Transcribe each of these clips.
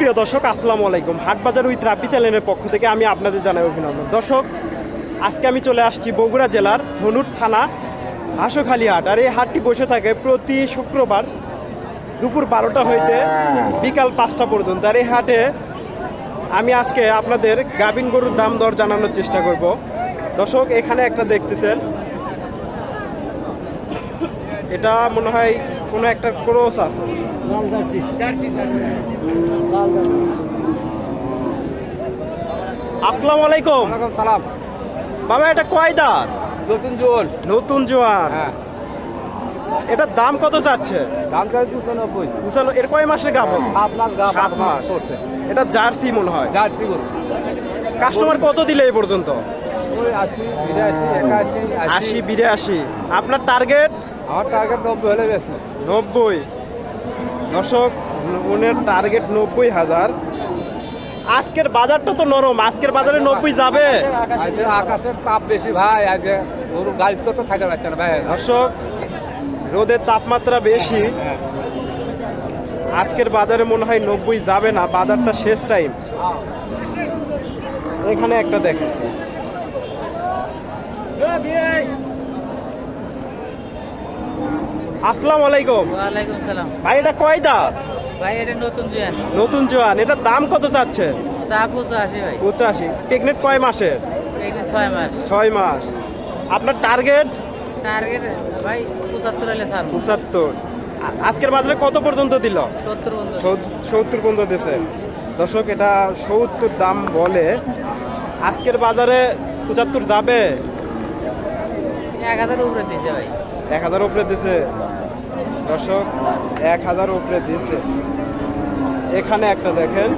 সুপ্রিয় দর্শক, আসসালামু আলাইকুম। হাটবাজার উইথ রাব্বি চ্যানেলের পক্ষ থেকে আমি আপনাদের জানাই অভিনন্দন। দর্শক, আজকে আমি চলে আসছি বগুড়া জেলার ধনুর থানা, হাঁসখালি হাট। আর এই হাটটি বসে থাকে প্রতি শুক্রবার দুপুর বারোটা হইতে বিকাল পাঁচটা পর্যন্ত। আর এই হাটে আমি আজকে আপনাদের গাবিন গরুর দাম দর জানানোর চেষ্টা করব। দর্শক, এখানে একটা দেখতেছেন। এটা মনে হয় কোনো একটা ক্রোস আছে। লাল জার্সি। লাল জার্সি। আসসালামু আলাইকুম। ওয়ালাইকুম সালাম। বাবা এটা কয় দাঁত? নতুন জোল নতুন জোয়ান। হ্যাঁ। এটার দাম কত যাচ্ছে? দাম নব্বই। এর কয় মাসের গাব? সাত মাস সাত মাস। এটা জার্সি মনে হয়। জার্সি কাস্টমার কত দিলে এই পর্যন্ত? আশি বিরাশি একাশি আশি বিরাশি। আপনার টার্গেট? আমার টার্গেট নব্বই হলে বেশ। নব্বই। দর্শক ওনের টার্গেট নব্বই হাজার। আজকের বাজারটা তো নরম আজকের বাজারে নব্বই যাবে। আকাশের তাপ বেশি ভাই আজকে গরু গাছ তো তো থাকে পাচ্ছে না ভাই। দর্শক রোদের তাপমাত্রা বেশি। আজকের বাজারে মনে হয় নব্বই যাবে না বাজারটা শেষ টাইম এখানে একটা দেখেন। আসসালামু আলাইকুম। ওয়ালাইকুম সালাম। ভাই এটা কয় দাঁত? ভাই এটা নতুন জয়েন। নতুন জোয়ান। এটার দাম কত চাচ্ছে চা পুষো আসি ভাই। পঁচাশি। প্রেগনেন্ট কয় মাসের ছয় মাস। ছয় মাস। আপনার টার্গেট টার্গেট ভাই পঁচাত্তর হলে ছাড় পঁচাত্তর। আজকের বাজারে কত পর্যন্ত দিল? সত্তর সত্তর পর্যন্ত দিয়েছে দর্শক এটা সত্তর দাম বলে। আজকের বাজারে পঁচাত্তর যাবে? এক হাজার উপরে দিয়েছে ভাই। এক হাজার উপরে দিছে। দর্শক এক হাজার উপরে দিছে। এখানে একটা দেখেন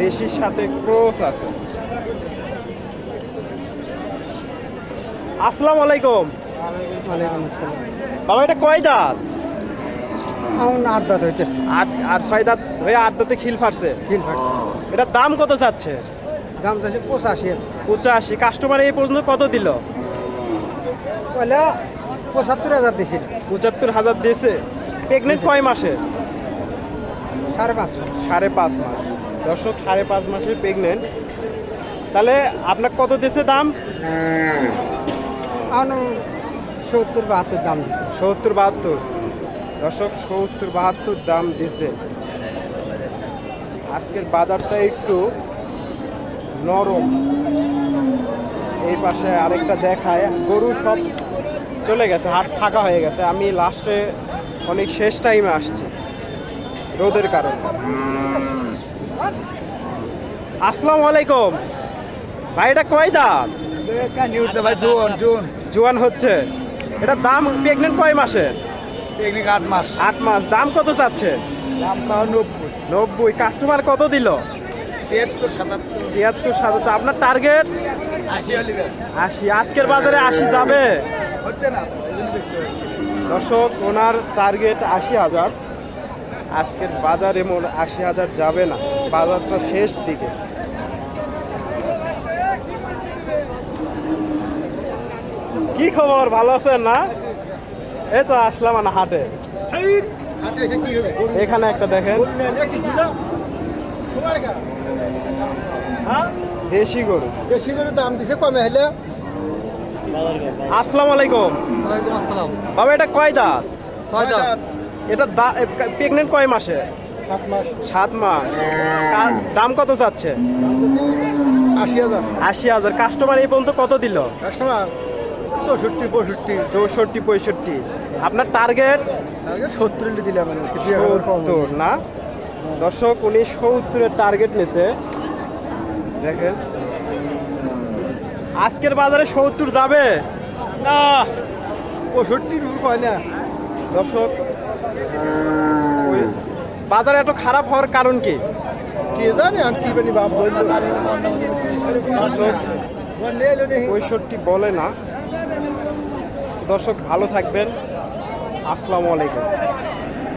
দেশির সাথে ক্রোস আছে। আসসালামু আলাইকুম। বাবা এটা কয় দাঁত? আট দাঁত হইতেছে। আট আর ছয় দাঁত হয়ে আট দাঁতে খিল ফাটছে। তিন ফাটছে। এটার দাম কত চাচ্ছে দাম চাইছে পঁচাশি। পঁচাশি। কাস্টমার এই পর্যন্ত কত দিল? পয়লা পঁচাত্তর হাজার দিছিল। পঁচাত্তর হাজার দিয়েছে প্রেগনেন্ট কয় মাসে? সাড়ে পাঁচ মাস। সাড়ে পাঁচ মাস। দর্শক সাড়ে পাঁচ মাসের প্রেগনেন্ট তাহলে আপনার কত দিয়েছে দাম? সত্তর বাহাত্তর দাম সত্তর বাহাত্তর। দর্শক সত্তর বাহাত্তর দাম দিছে। আজকের বাজারটা একটু নরম। এই পাশে আরেকটা দেখায়। গরু সব চলে গেছে হাট ফাঁকা হয়ে গেছে। আমি লাস্টে অনেক শেষ টাইমে আসছি রোদের কারণে। আসসালামু আলাইকুম। ভাই এটা কয় দাম? জোয়ান হচ্ছে। এটা দাম প্রেগনেন্ট কয় মাসের পিকনিক আট মাস। আট মাস। দাম কত চাচ্ছে? দাম নব্বই। নব্বই। কাস্টমার কত দিল? ছিয়াত্তর সাতাত্তর। তিয়াত্তর সাতাত্তর। আপনার টার্গেট আশি আশি। আজকের বাজারে আশি যাবে? হচ্ছে না। দর্শক ওনার টার্গেট আশি হাজার। আজকের বাজারে মোট আশি হাজার যাবে না। বাজারটা শেষ দিকে। কি খবর? ভালো আছেন না? এই তো আসলাম না হাটে? এখানে একটা দেখেন। দেশি গরু। বেশি করে দাম দিছে কমে হলে। আসসালামু আলাইকুম। ওয়ালাইকুম আসসালাম। বাবা এটা কয় দাঁত? ছয় দাম এটা প্রেগনেন্ট কয় মাসে? সাত মাস। সাত মাস। দাম কত চাচ্ছে? আশি হাজার। আশি হাজার। কাস্টমার এই পর্যন্ত কত দিল? কাস্টমার চৌষট্টি পঁয়ষট্টি। চৌষট্টি পঁয়ষট্টি। আপনার টার্গেট সত্তর দিলাম না? দর্শক উনি সত্তরের টার্গেট নিছে। দেখেন। আজকের বাজারে সত্তর যাবে? না পঁয়ষট্টির কয় না। দর্শক বাজার এত খারাপ হওয়ার কারণ কি? কে জানে আমি কি জানি বাপ পঁয়ষট্টি বলে না। দর্শক ভালো থাকবেন। আসসালামু আলাইকুম।